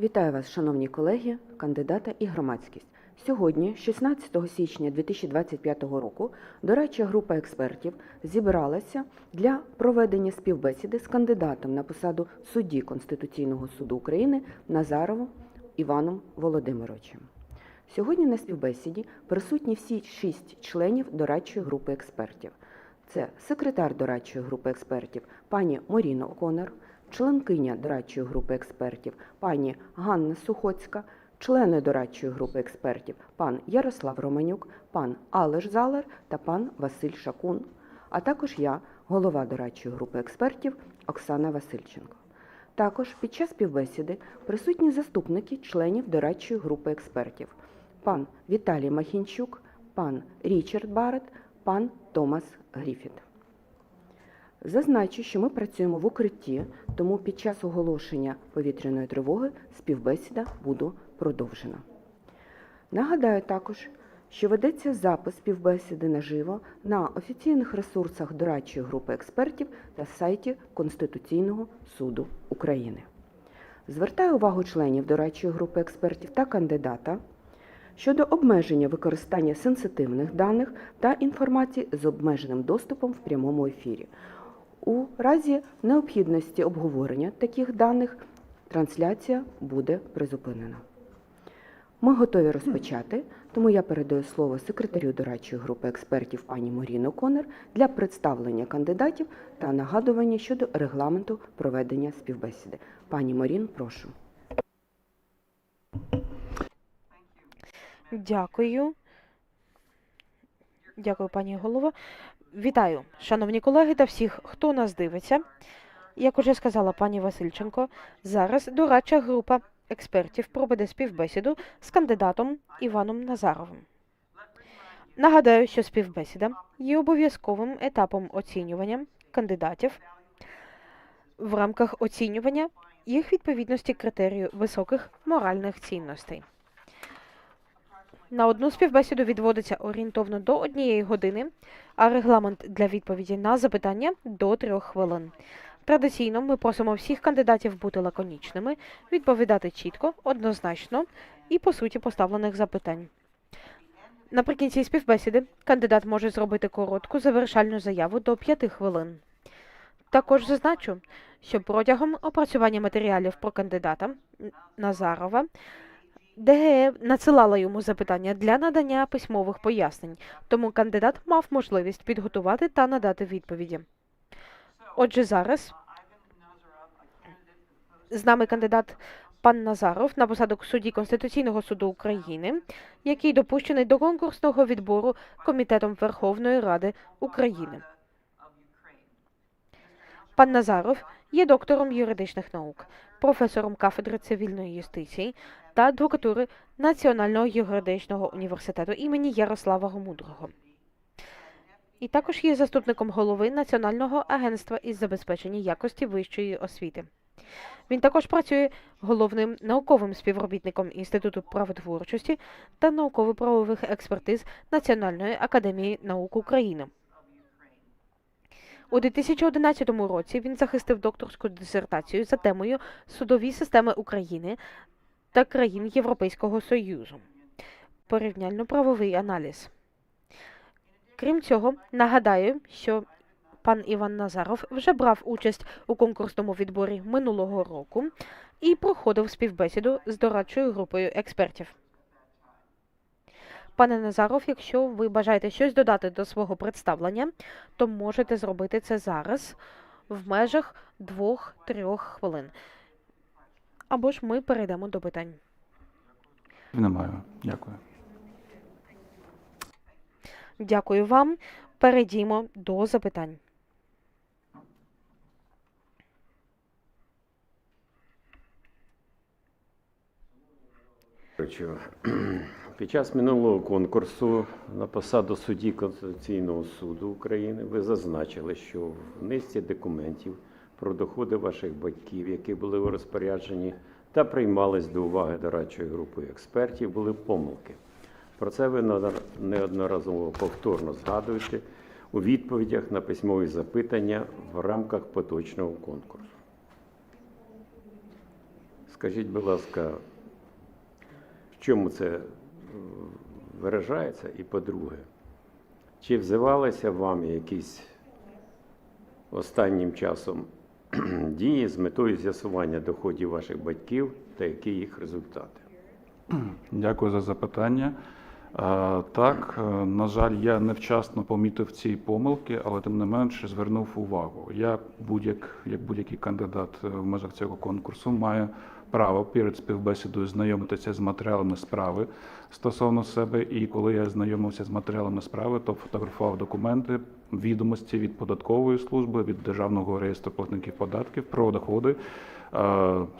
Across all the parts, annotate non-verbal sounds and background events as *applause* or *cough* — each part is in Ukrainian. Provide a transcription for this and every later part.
Вітаю вас, шановні колеги, кандидата і громадськість. Сьогодні, 16 січня 2025 року, дорадча група експертів зібралася для проведення співбесіди з кандидатом на посаду судді Конституційного суду України Назаровим Іваном Володимировичем. Сьогодні на співбесіді присутні всі шість членів дорадчої групи експертів. Це секретар дорадчої групи експертів пані Моріно Конор, членкиня дорадчої групи експертів пані Ганна Сухоцька, члени дорадчої групи експертів пан Ярослав Романюк, пан Алеш Залер та пан Василь Шакун, а також я, голова дорадчої групи експертів Оксана Васильченко. Також під час співбесіди присутні заступники членів дорадчої групи експертів пан Віталій Махінчук, пан Річард Барет, пан Томас Гріфіт. Зазначу, що ми працюємо в укритті, тому під час оголошення повітряної тривоги співбесіда буде продовжена. Нагадаю також, що ведеться запис співбесіди наживо на офіційних ресурсах дорадчої групи експертів та сайті Конституційного суду України. Звертаю увагу членів дорадчої групи експертів та кандидата щодо обмеження використання сенситивних даних та інформації з обмеженим доступом в прямому ефірі. У разі необхідності обговорення таких даних трансляція буде призупинена. Ми готові розпочати, тому я передаю слово секретарю дорадчої групи експертів пані Моріно Конер для представлення кандидатів та нагадування щодо регламенту проведення співбесіди. Пані Морін, прошу. Дякую. Дякую, пані голова. Вітаю, шановні колеги та всіх, хто нас дивиться. Як уже сказала пані Васильченко, зараз дорадча група експертів проведе співбесіду з кандидатом Іваном Назаровим. Нагадаю, що співбесіда є обов'язковим етапом оцінювання кандидатів в рамках оцінювання їх відповідності критерію високих моральних цінностей. На одну співбесіду відводиться орієнтовно до однієї години, а регламент для відповіді на запитання до трьох хвилин. Традиційно ми просимо всіх кандидатів бути лаконічними, відповідати чітко, однозначно і по суті поставлених запитань. Наприкінці співбесіди кандидат може зробити коротку завершальну заяву до п'яти хвилин. Також зазначу, що протягом опрацювання матеріалів про кандидата Назарова ДГЕ надсилала йому запитання для надання письмових пояснень, тому кандидат мав можливість підготувати та надати відповіді. Отже, зараз з нами кандидат пан Назаров на посаду судді Конституційного суду України, який допущений до конкурсного відбору Комітетом Верховної Ради України. Пан Назаров є доктором юридичних наук, професором кафедри цивільної юстиції та адвокатури Національного юридичного університету імені Ярослава Гомудрого. І також є заступником голови Національного агентства із забезпечення якості вищої освіти. Він також працює головним науковим співробітником Інституту правотворчості та науково-правових експертиз Національної академії наук України. У 2011 році він захистив докторську дисертацію за темою Судові системи України та країн Європейського Союзу. Порівняльно-правовий аналіз. Крім цього, нагадаю, що пан Іван Назаров вже брав участь у конкурсному відборі минулого року і проходив співбесіду з дорадчою групою експертів. Пане Назаров, якщо ви бажаєте щось додати до свого представлення, то можете зробити це зараз в межах двох-трьох хвилин. Або ж ми перейдемо до питань. Немає. Дякую. Дякую вам. Перейдімо до запитань. Коротше, Під час минулого конкурсу на посаду судді Конституційного суду України ви зазначили, що в низці документів про доходи ваших батьків, які були у розпорядженні та приймались до уваги дорадчою групою експертів, були помилки. Про це ви неодноразово повторно згадуєте у відповідях на письмові запитання в рамках поточного конкурсу. Скажіть, будь ласка, в чому це виражається? І по-друге, чи взивалися вам якісь останнім часом *clears throat* дії з метою з'ясування доходів ваших батьків та які їх результати? Дякую за запитання. Е, Так, е, на жаль, я невчасно помітив ці помилки, але тим не менше звернув увагу. Я будь-як як будь-який кандидат е, в межах цього конкурсу маю право перед співбесідою знайомитися з матеріалами справи стосовно себе. І коли я знайомився з матеріалами справи, то фотографував документи, відомості від податкової служби, від державного реєстру платників податків про доходи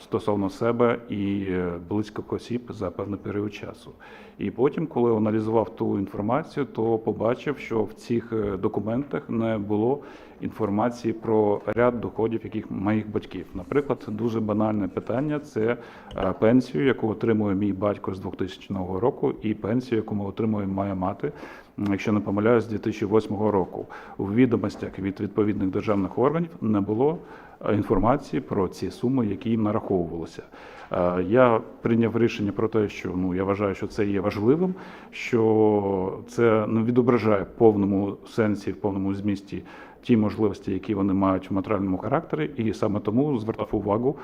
стосовно себе і е, близьких осіб за певний період часу. І потім, коли аналізував ту інформацію, то побачив, що в цих е, документах не було інформації про ряд доходів яких моїх батьків. Наприклад, дуже банальне питання це е, пенсію, яку отримує мій батько з 2000 року, і пенсію, яку ми отримує моя мати, якщо не помиляюсь, з 2008 року. У відомостях від відповідних державних органів не було е, інформації про ці суми, які їм нараховувалися. Е, Я прийняв рішення про те, що ну я вважаю, що це є важливим, що це не відображає в повному сенсі, в повному змісті ті можливості, які вони мають в матеріальному характері, і саме тому звертав увагу,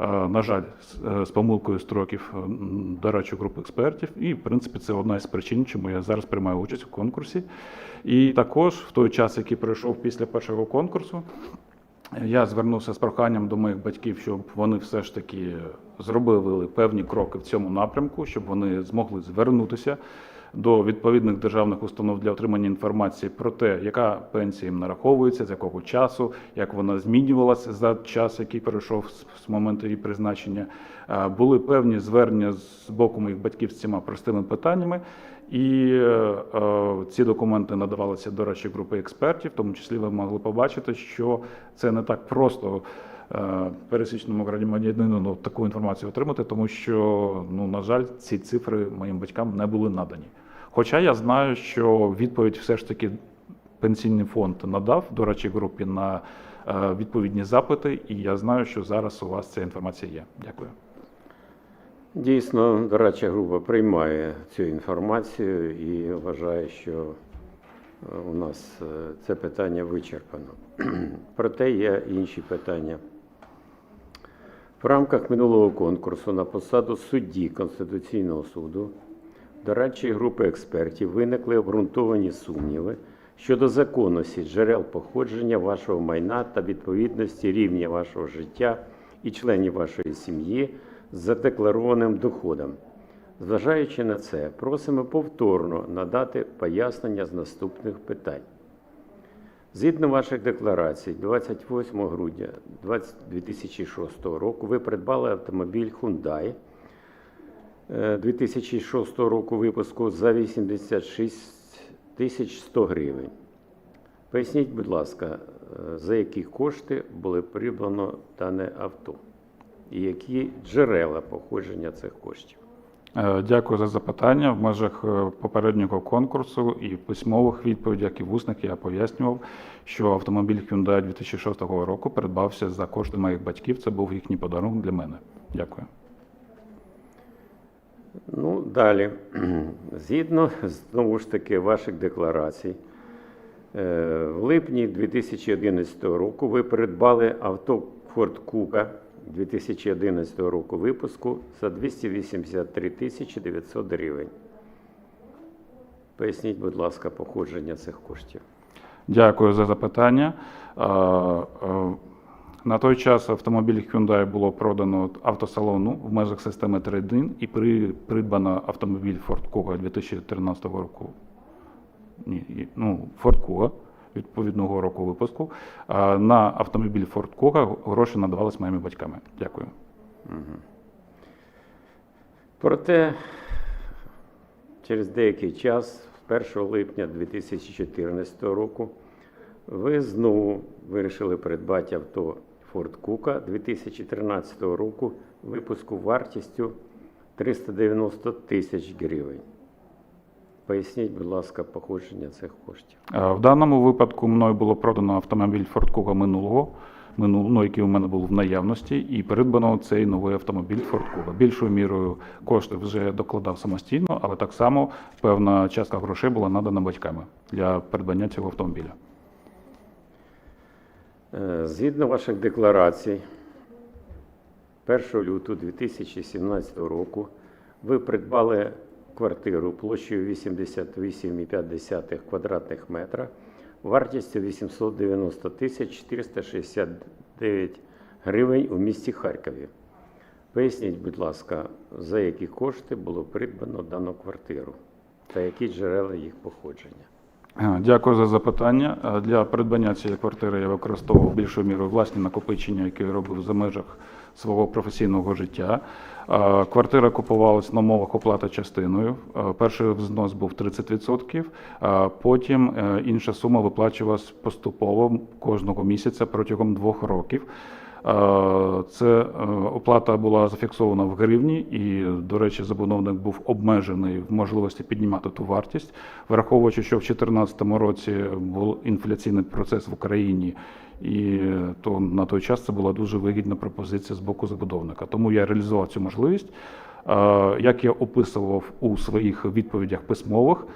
е, на жаль, з- е, помилкою строків е, м, дорадчої групи експертів. І в принципі це одна із причин, чому я зараз приймаю участь у конкурсі. І також в той час, який пройшов після першого конкурсу, я звернувся з проханням до моїх батьків, щоб вони все ж таки зробили певні кроки в цьому напрямку, щоб вони змогли звернутися до відповідних державних установ для отримання інформації про те, яка пенсія їм нараховується, з якого часу, як вона змінювалася за час, який пройшов з моменту її призначення. Е, Були певні звернення з боку моїх батьків з цими простими питаннями. І е, е, ці документи надавалися до речі групи експертів, в тому числі ви могли побачити, що це не так просто е, пересічному громадянину ну, таку інформацію отримати, тому що, ну, на жаль, ці цифри моїм батькам не були надані. Хоча я знаю, що відповідь все ж таки пенсійний фонд надав до речі групі на е, відповідні запити, і я знаю, що зараз у вас ця інформація є. Дякую. Дійсно, дорадча група приймає цю інформацію і вважає, що е, у нас е, це питання вичерпано. *clears throat* Проте є інші питання. В рамках минулого конкурсу на посаду судді Конституційного суду дорадчої групи експертів виникли обґрунтовані сумніви щодо законності джерел походження вашого майна та відповідності рівня вашого життя і членів вашої сім'ї з задекларованим доходом. Зважаючи на це, просимо повторно надати пояснення з наступних питань. Згідно ваших декларацій, 28 грудня 20- 2006 року ви придбали автомобіль Hyundai 2006 року випуску за 86 тисяч 100 гривень. Поясніть, будь ласка, е, за які кошти було придбано дане авто і які джерела походження цих коштів? Е, Дякую за запитання. В межах е, попереднього конкурсу і письмових відповідях, і в усних я пояснював, що автомобіль Hyundai 2006 року придбався за кошти моїх батьків. Це був їхній подарунок для мене. Дякую. Ну, далі. *clears throat* Згідно знову ж таки ваших декларацій, е, в липні 2011 року ви придбали авто Ford Kuga 2011 року випуску за 283 тисячі 900 гривень. Поясніть, будь ласка, походження цих коштів. Дякую за запитання. На той час автомобіль Hyundai було продано автосалону в межах системи Trade-in і при, придбано автомобіль Ford Kuga 2013 року. Ні, ну, Ford Kuga відповідного року випуску. А на автомобіль Ford Kuga гроші надавалися моїми батьками. Дякую. Проте через деякий час, 1 липня 2014 року, ви знову вирішили придбати авто Ford Kuga 2013 року випуску вартістю 390 тисяч гривень. Поясніть, будь ласка, походження цих коштів. Е, В даному випадку мною було продано автомобіль Ford Kuga минулого минул, ну, який у мене був в наявності, і придбано цей новий автомобіль Ford Kuga. Більшою мірою кошти вже докладав самостійно, але так само певна частка грошей була надана батьками для придбання цього автомобіля. Е, Згідно ваших декларацій, 1 лютого 2017 року ви придбали квартиру площею 88,5 квадратних метра вартістю 890 тисяч 469 гривень у місті Харкові. Поясніть, будь ласка, за які кошти було придбано дану квартиру та які джерела їх походження? Е, Дякую за запитання. Е, Для придбання цієї квартири я використовував більшою мірою власні накопичення, які я робив за межах свого професійного життя. Е, Квартира купувалась на мовах оплата частиною. Перший взнос був 30%, а потім інша сума виплачувалась поступово кожного місяця протягом двох років. Е, Це е, оплата була зафіксована в гривні, і, до речі, забудовник був обмежений в можливості піднімати ту вартість, враховуючи, що в 2014 році був інфляційний процес в Україні, і то на той час це була дуже вигідна пропозиція з боку забудовника. Тому я реалізував цю можливість. Е, Як я описував у своїх відповідях письмових,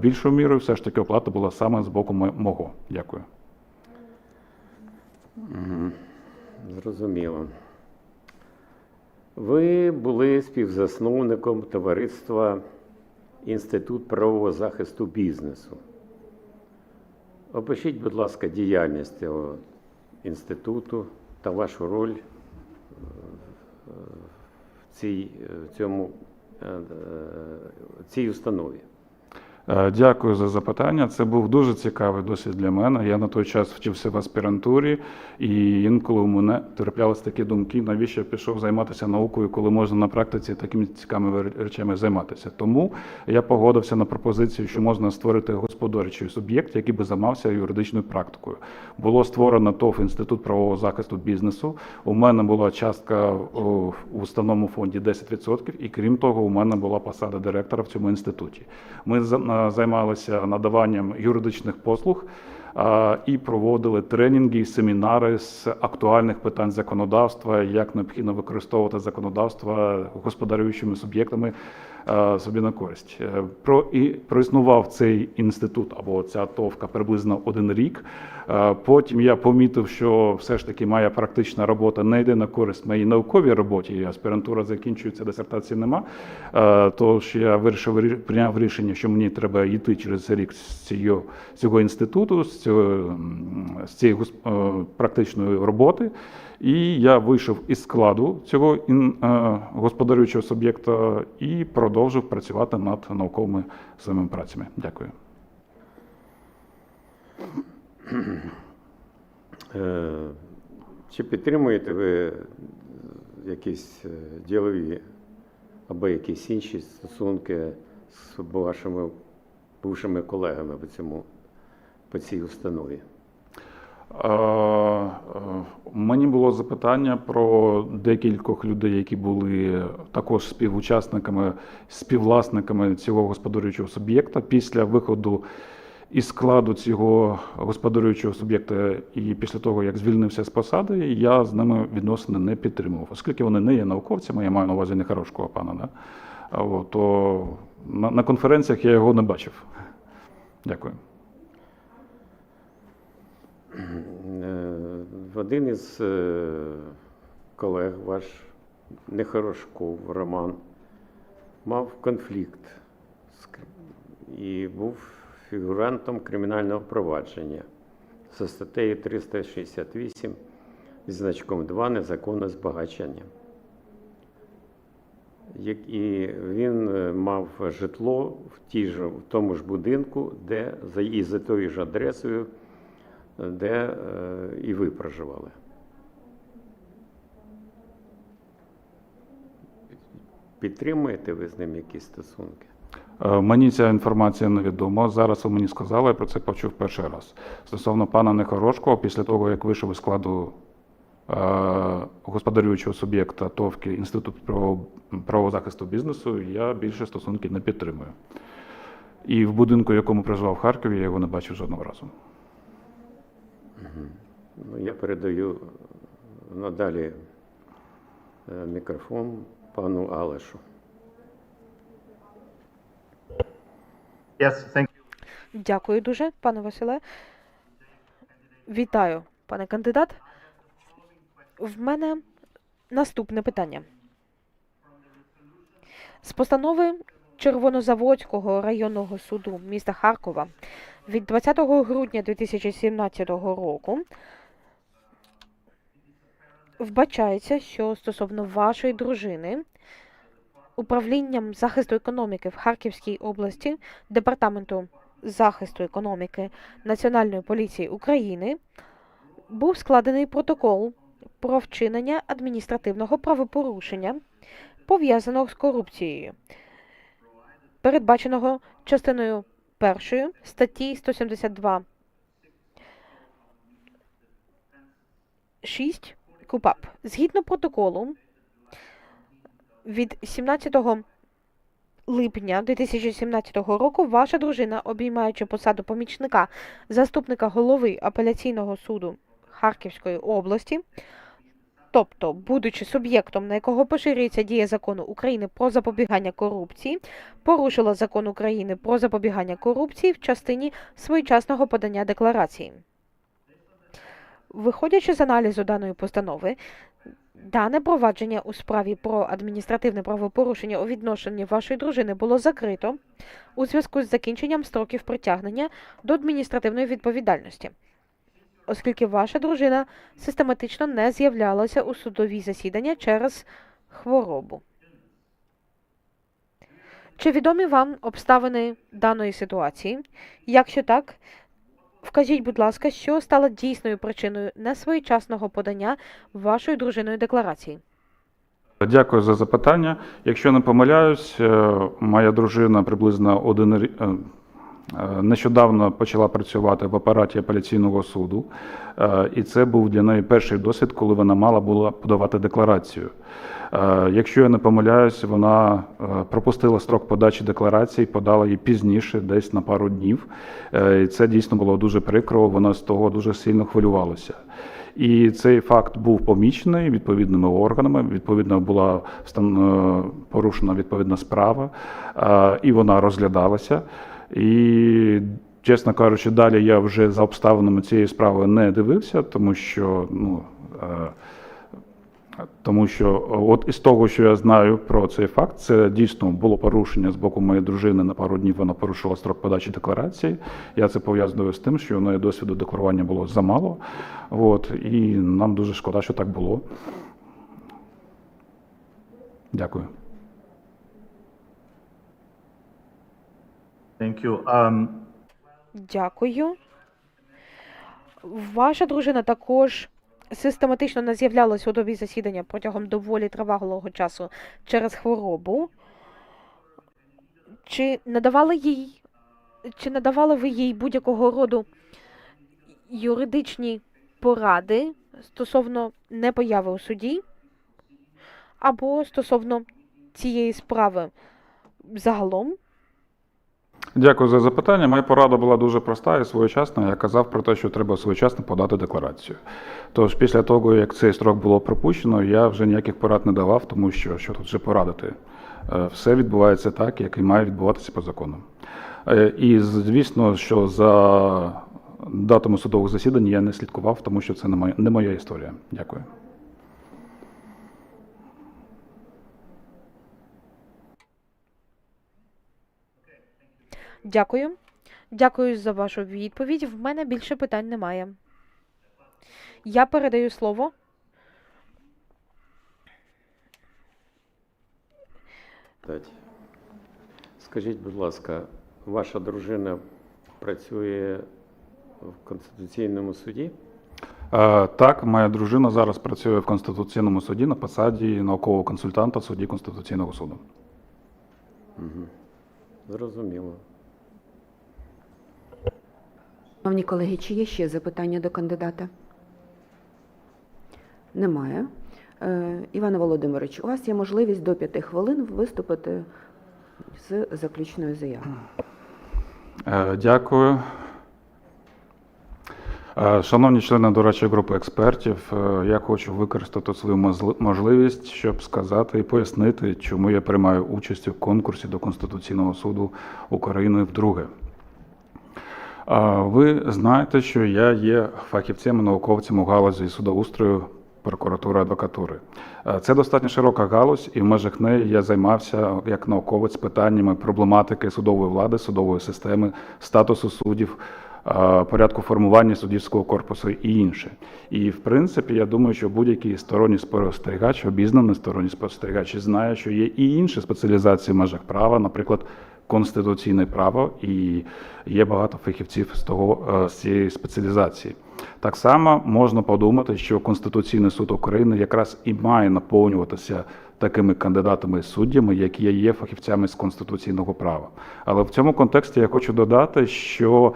більшою мірою все ж таки оплата була саме з боку мо- мого. Дякую. Зрозуміло. Ви були співзасновником товариства Інститут правового захисту бізнесу. Опишіть, будь ласка, діяльність цього інституту та вашу роль е, в цій, в цьому, е, е, цій установі. Е, Дякую за запитання. Це був дуже цікавий досвід для мене. Я на той час вчився в аспірантурі, і інколи у мене траплялись такі думки, навіщо я пішов займатися наукою, коли можна на практиці такими цікавими речами займатися. Тому я погодився на пропозицію, що можна створити господарчий суб'єкт, який би займався юридичною практикою. Було створено ТОВ Інститут правового захисту бізнесу. У мене була частка в установному фонді 10%, і крім того, у мене була посада директора в цьому інституті. Ми займалися надаванням юридичних послуг і проводили тренінги, і семінари з актуальних питань законодавства, як необхідно використовувати законодавство господарюючими суб'єктами собі на користь. Е, Про і проіснував цей інститут або ця товка приблизно один рік. Е, Потім я помітив, що все ж таки моя практична робота не йде на користь моїй науковій роботі. Аспірантура закінчується, дисертації нема. Е, Тож я вирішив рі- прийняв рішення, що мені треба йти через рік з цього, цього інституту, з, цього, з цієї е, практичної роботи. І я вийшов із складу цього е, господарюючого суб'єкта і продовжив працювати над науковими своїми працями. Дякую. Е, Чи підтримуєте ви якісь е, ділові або якісь інші стосунки з вашими бувшими колегами по цьому по цій установі? Е, е, Мені було запитання про декількох людей, які були також співучасниками, співвласниками цього господарюючого суб'єкта. Після виходу із складу цього господарюючого суб'єкта і після того, як звільнився з посади, я з ними відносини не підтримував, оскільки вони не є науковцями, я маю на увазі не хорошого пана. Да? То на, на конференціях я його не бачив. Дякую. Е, Один із е, колег, ваш Нехорошков Роман, мав конфлікт і був фігурантом кримінального провадження за статтею 368 зі значком 2 незаконне збагачення. І він е, мав житло в, тій же, в тому ж будинку, де за і за тою ж адресою, де е, і ви проживали. Підтримуєте ви з ним якісь стосунки? Е, Мені ця інформація невідома. Зараз ви мені сказали, я про це почув перший раз. Стосовно пана Нехорошкого, після того, як вийшов із складу е, господарюючого суб'єкта ТОВКи Інститут право- правового захисту бізнесу, я більше стосунки не підтримую. І в будинку, в якому проживав в Харкові, я його не бачив жодного разу. Ну, я передаю надалі е, мікрофон пану Алешу. Yes, thank you. Дякую дуже, пане Василе. Вітаю, пане кандидат. В мене наступне питання. З постанови Червонозаводського районного суду міста Харкова від 20 грудня 2017 року вбачається, що стосовно вашої дружини управлінням захисту економіки в Харківській області Департаменту захисту економіки Національної поліції України був складений протокол про вчинення адміністративного правопорушення, пов'язаного з корупцією, передбаченого частиною першою статті 172 6 КУПАП. Згідно протоколу від 17 липня 2017 року ваша дружина, обіймаючи посаду помічника заступника голови апеляційного суду Харківської області, тобто, будучи суб'єктом, на якого поширюється дія закону України про запобігання корупції, порушила закон України про запобігання корупції в частині своєчасного подання декларації. Виходячи з аналізу даної постанови, Дане провадження у справі про адміністративне правопорушення у відношенні вашої дружини було закрито у зв'язку з закінченням строків притягнення до адміністративної відповідальності, оскільки ваша дружина систематично не з'являлася у судові засідання через хворобу. Чи відомі вам обставини даної ситуації? Якщо так, Вкажіть, будь ласка, що стало дійсною причиною несвоєчасного подання вашою дружиною декларації? Дякую за запитання. Якщо не помиляюсь, е, моя дружина приблизно один е, нещодавно почала працювати в апараті апеляційного суду, Е, і це був для неї перший досвід, коли вона мала була подавати декларацію. Е, Якщо я не помиляюсь, вона е, пропустила строк подачі декларації, подала її пізніше, десь на пару днів. Е, І це дійсно було дуже прикро. Вона з того дуже сильно хвилювалася. І цей факт був помічений відповідними органами. Відповідно, була е, порушена відповідна справа, е, і вона розглядалася. І, чесно кажучи, далі я вже за обставинами цієї справи не дивився, тому що ну. е, тому що от із того, що я знаю про цей факт, це дійсно було порушення з боку моєї дружини. На пару днів вона порушила строк подачі декларації. Я це пов'язую з тим, що у неї досвіду декларування було замало. От, і нам дуже шкода, що так було. Дякую. Thank you. Um, Дякую. Ваша дружина також систематично не з'являлася у судові засідання протягом доволі тривалого часу через хворобу. Чи надавали їй, чи надавали ви їй будь-якого роду юридичні поради стосовно непояви у суді або стосовно цієї справи загалом? Дякую за запитання. Моя порада була дуже проста і своєчасна. Я казав про те, що треба своєчасно подати декларацію. Тож після того, як цей строк було пропущено, я вже ніяких порад не давав, тому що що тут вже порадити. Е, Все відбувається так, як і має відбуватися по закону. Е, І звісно, що за датами судових засідань я не слідкував, тому що це не моя історія. Дякую. Дякую. Дякую за вашу відповідь. В мене більше питань немає. Я передаю слово. Скажіть, будь ласка, ваша дружина працює в Конституційному суді? Е, Так, моя дружина зараз працює в Конституційному суді на посаді наукового консультанта в суді Конституційного суду. Зрозуміло. Шановні колеги, чи є ще запитання до кандидата? Немає. Е, Іване Володимирович, у вас є можливість до п'яти хвилин виступити з заключною заявою. Е, Дякую. Е, Шановні члени дорадчої групи експертів, я хочу використати свою можливість, щоб сказати і пояснити, чому я приймаю участь у конкурсі до Конституційного суду України вдруге. Ви знаєте, що я є фахівцем і науковцем у галузі судоустрою, прокуратури, адвокатури. Е, Це достатньо широка галузь, і в межах неї я займався як науковець питаннями проблематики судової влади, судової системи, статусу суддів, е, порядку формування суддівського корпусу і інше. І в принципі, я думаю, що будь-який сторонній спостерігач, обізнаний сторонній спостерігач, знає, що є і інші спеціалізації в межах права, наприклад, конституційне право, і є багато фахівців з того е, з цієї спеціалізації. Так само можна подумати, що Конституційний суд України якраз і має наповнюватися такими кандидатами суддями, які є фахівцями з конституційного права. Але в цьому контексті я хочу додати, що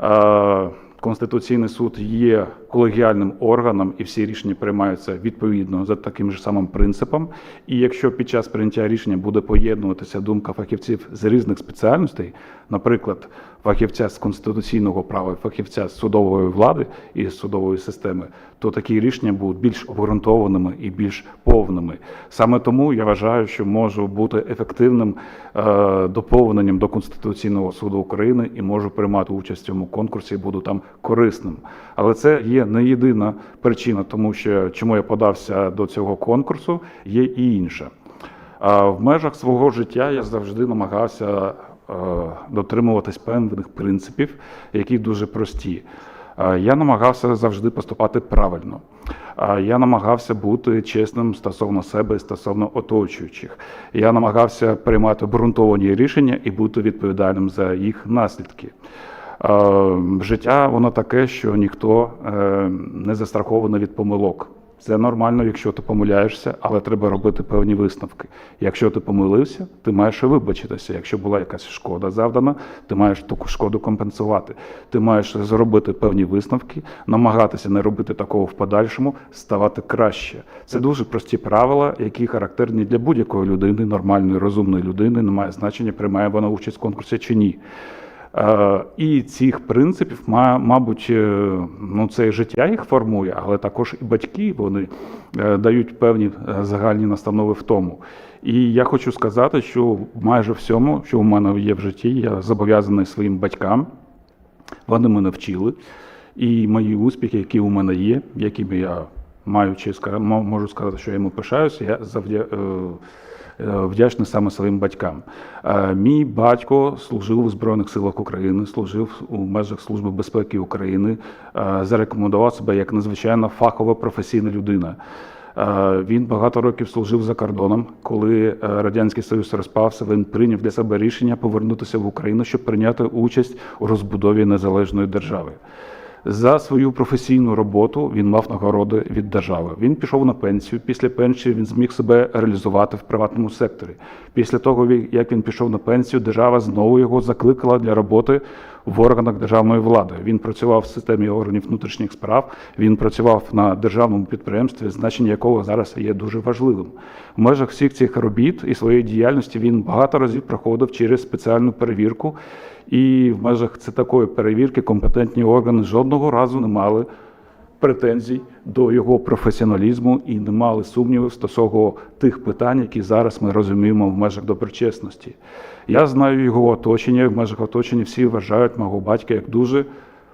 е, Конституційний суд є колегіальним органом, і всі рішення приймаються відповідно за таким же самим принципом. І якщо під час прийняття рішення буде поєднуватися думка фахівців з різних спеціальностей, наприклад, фахівця з конституційного права, фахівця з судової влади і судової системи, то такі рішення будуть більш обґрунтованими і більш повними. Саме тому я вважаю, що можу бути ефективним е, доповненням до Конституційного суду України і можу приймати участь в цьому конкурсі буду там корисним. Але це є не єдина причина, тому що чому я подався до цього конкурсу, є і інша. А в межах свого життя я завжди намагався е, дотримуватись певних принципів, які дуже прості. Я намагався завжди поступати правильно. Я намагався бути чесним стосовно себе і стосовно оточуючих. Я намагався приймати обґрунтовані рішення і бути відповідальним за їх наслідки. Е, Життя воно таке, що ніхто е, не застрахований від помилок. Це нормально, якщо ти помиляєшся, але треба робити певні висновки. Якщо ти помилився, ти маєш вибачитися. Якщо була якась шкода завдана, ти маєш таку шкоду компенсувати. Ти маєш зробити певні висновки, намагатися не робити такого в подальшому, ставати краще. Це дуже прості правила, які характерні для будь-якої людини, нормальної, розумної людини. Немає значення, приймає вона участь в конкурсі чи ні. Е, І цих принципів, мабуть, е, ну це і життя їх формує, але також і батьки вони е, дають певні загальні настанови в тому. І я хочу сказати, що майже всьому, що у мене є в житті, я зобов'язаний своїм батькам. Вони мене вчили. І мої успіхи, які у мене є, якими я маю чи можу сказати, що я йому пишаюся, я завдя... е, е, вдячний саме своїм батькам. Е, Мій батько служив у Збройних силах України, служив у межах Служби безпеки України, зарекомендував себе як надзвичайно фахова професійна людина. Він багато років служив за кордоном. Коли Радянський Союз розпався, він прийняв для себе рішення повернутися в Україну, щоб прийняти участь у розбудові незалежної держави. За свою професійну роботу він мав нагороди від держави. Він пішов на пенсію. Після пенсії він зміг себе реалізувати в приватному секторі. Після того, як він пішов на пенсію, держава знову його закликала для роботи в органах державної влади. Він працював в системі органів внутрішніх справ. Він працював на державному підприємстві, значення якого зараз є дуже важливим. В межах всіх цих робіт і своєї діяльності він багато разів проходив через спеціальну перевірку. І в межах це такої перевірки компетентні органи жодного разу не мали претензій до його професіоналізму і не мали сумнівів стосовно тих питань, які зараз ми розуміємо в межах доброчесності. Я знаю його оточення, в межах оточення всі вважають мого батька як дуже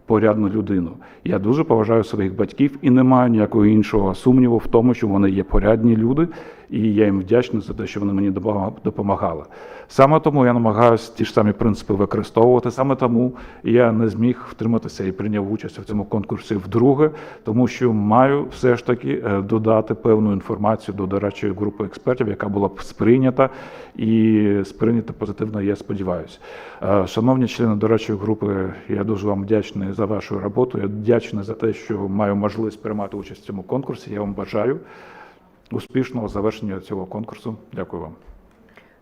порядну людину. Я дуже поважаю своїх батьків і не маю ніякого іншого сумніву в тому, що вони є порядні люди, і я їм вдячний за те, що вони мені допома- допомагали. Саме тому я намагаюся ті ж самі принципи використовувати. Саме тому я не зміг втриматися і прийняв участь у цьому конкурсі вдруге, тому що маю все ж таки е, додати певну інформацію до дорадчої групи експертів, яка була б сприйнята і сприйнята позитивно, я сподіваюся. Е, Шановні члени дорадчої групи, я дуже вам вдячний за вашу роботу. Я вдячний за те, що маю можливість приймати участь в цьому конкурсі. Я вам бажаю успішного завершення цього конкурсу. Дякую вам.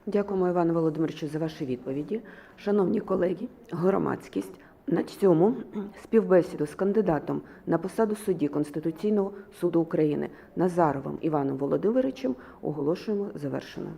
Дякуємо, Івану Володимировичу, за ваші відповіді. Шановні колеги, громадськість, на цьому співбесіду з кандидатом на посаду судді Конституційного суду України Назаровим Іваном Володимировичем оголошуємо завершеною.